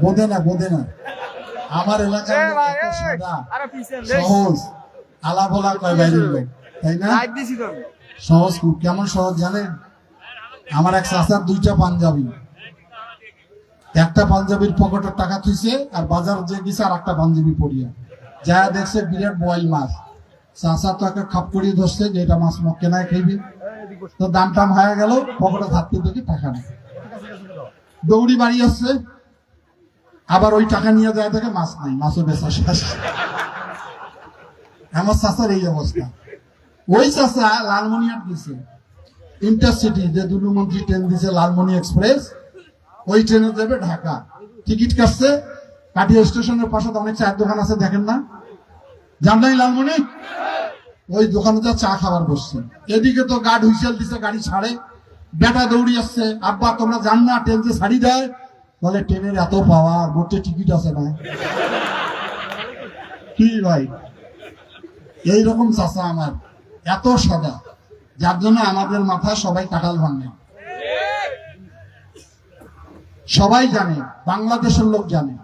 বোধে না বোধে না। আমার এলাকার সাদা। সহজ। আলা বলা কয় বাইরের লোক তাই না। সহজ খুব কেমন সহজ জানেন? আমার এক চাচার দুইটা পাঞ্জাবি। একটা পাঞ্জাবির পকেটের টাকা থুইছে আর বাজার যে গেছে আর একটা পাঞ্জাবি পরিয়া। যা দেখছে বিরাট বয়েল মাছ। চাচা তো একটা খাপ করিয়ে ধরছে যে এটা মাছ মক্কে নাই খাইবি। তো দাম টাম হয়ে গেল পকেটে থাকতে দেখি টাকা নেই। দৌড়ি বাড়ি আসছে। আবার ওই টাকা নিয়ে যায় দেখে মাছ নাই, মাছও বেচা শেষ। আমার চাচার এই অবস্থা। ওই চাচা লালমনিহাট গেছে। ইন্টারসিটি যে দুলুমন্ত্রী ট্রেন দিছে লালমনি এক্সপ্রেস ওই ট্রেনে যাবে ঢাকা। টিকিট কাটছে। কাটিয়া স্টেশনের পাশে অনেক চায়ের দোকান আছে, দেখেন না। জান নাই লালমনি? ওই দোকানে যা চা খাবার বসছে। এদিকে তো গার্ড হুইসেল দিছে, গাড়ি ছাড়ে। বেটা দৌড়ি আসছে। আব্বা, তোমরা জান না ট্রেন যে ছাড়ি দেয়। বলে ট্রেনের এত পাওয়ার গোটে টিকিট আছে না কি ভাই? এইরকম চাচা আমার, এত সাদা। যার জন্য আমাদের মাথা সবাই কাটাল ভাঙে। সবাই জানে, বাংলাদেশের লোক জানে।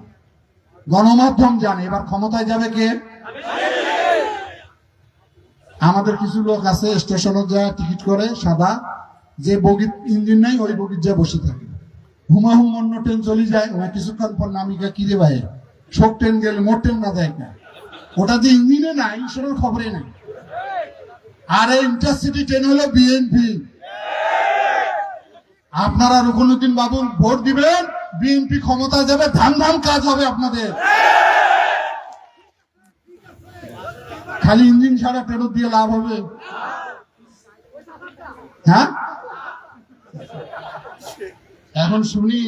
গণমাধ্যম জানে, এবার ক্ষমতায় যাবে কে? আমাদের কিছু লোক আছে, স্টেশনে যায়, টিকিট করে, সাদা। যে বগির, ইঞ্জিন নাই, ওই বগির যা বসে থাকে। হুমাহুম অন্য ট্রেন চলে যায়, ওরা কিছুক্ষণ পর নামিকা কিরে ভাই শোক ট্রেন গেলে মোট ট্রেন না যায় না। ওটা যে ইঞ্জিনে নাই সেটার খবরে নাই। আর ইন্টারসিটি ট্রেন হলো বিএনপি আপনারা রুকনুদ্দিন বাবু ভোট দিবেন বিএনপি ক্ষমতা যাবে ধান ধান কাজ হবে আপনাদের। খালি ইঞ্জিন ছাড়া ফেরত দিয়ে লাভ হবে। হ্যাঁ? এখন শুনি,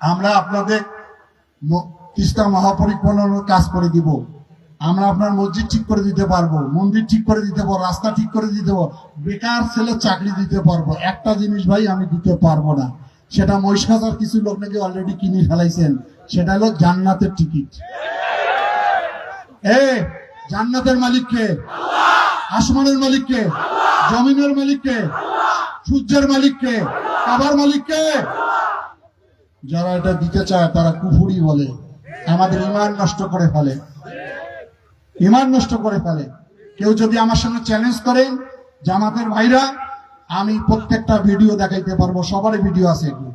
আমরা আপনাদের তিস্তা মহাপরিকল্পনার কাজ করে দিব। আমরা আপনার মসজিদ ঠিক করে দিতে পারব, মন্দির ঠিক করে দিতে পারব, রাস্তা ঠিক করে দিতে পারব, বেকার ছেলে চাকরি দিতে পারব। একটা জিনিস ভাই আমি দিতে পারব না। সেটা মহিষাজার কিছু লোক নাকি অলরেডি কিনে ফেলাইছেন। সেটা হলো জান্নাতের টিকিট। এ, জান্নাতের মালিক কে? আসমানের মালিক কে? জমিনের মালিক কে? সূর্যের মালিক কে? কাবার মালিককে? যারা এটা দিতে চায়, তারা কুফুরি বলে। আমাদের ইমান নষ্ট করে ফেলে। ইমান নষ্ট করে ফেলে। কেউ যদি আমার সঙ্গে চ্যালেঞ্জ করেন জামাতের ভাইরা, আমি প্রত্যেকটা ভিডিও দেখাইতে পারব, সবারই ভিডিও আছে এগুলো।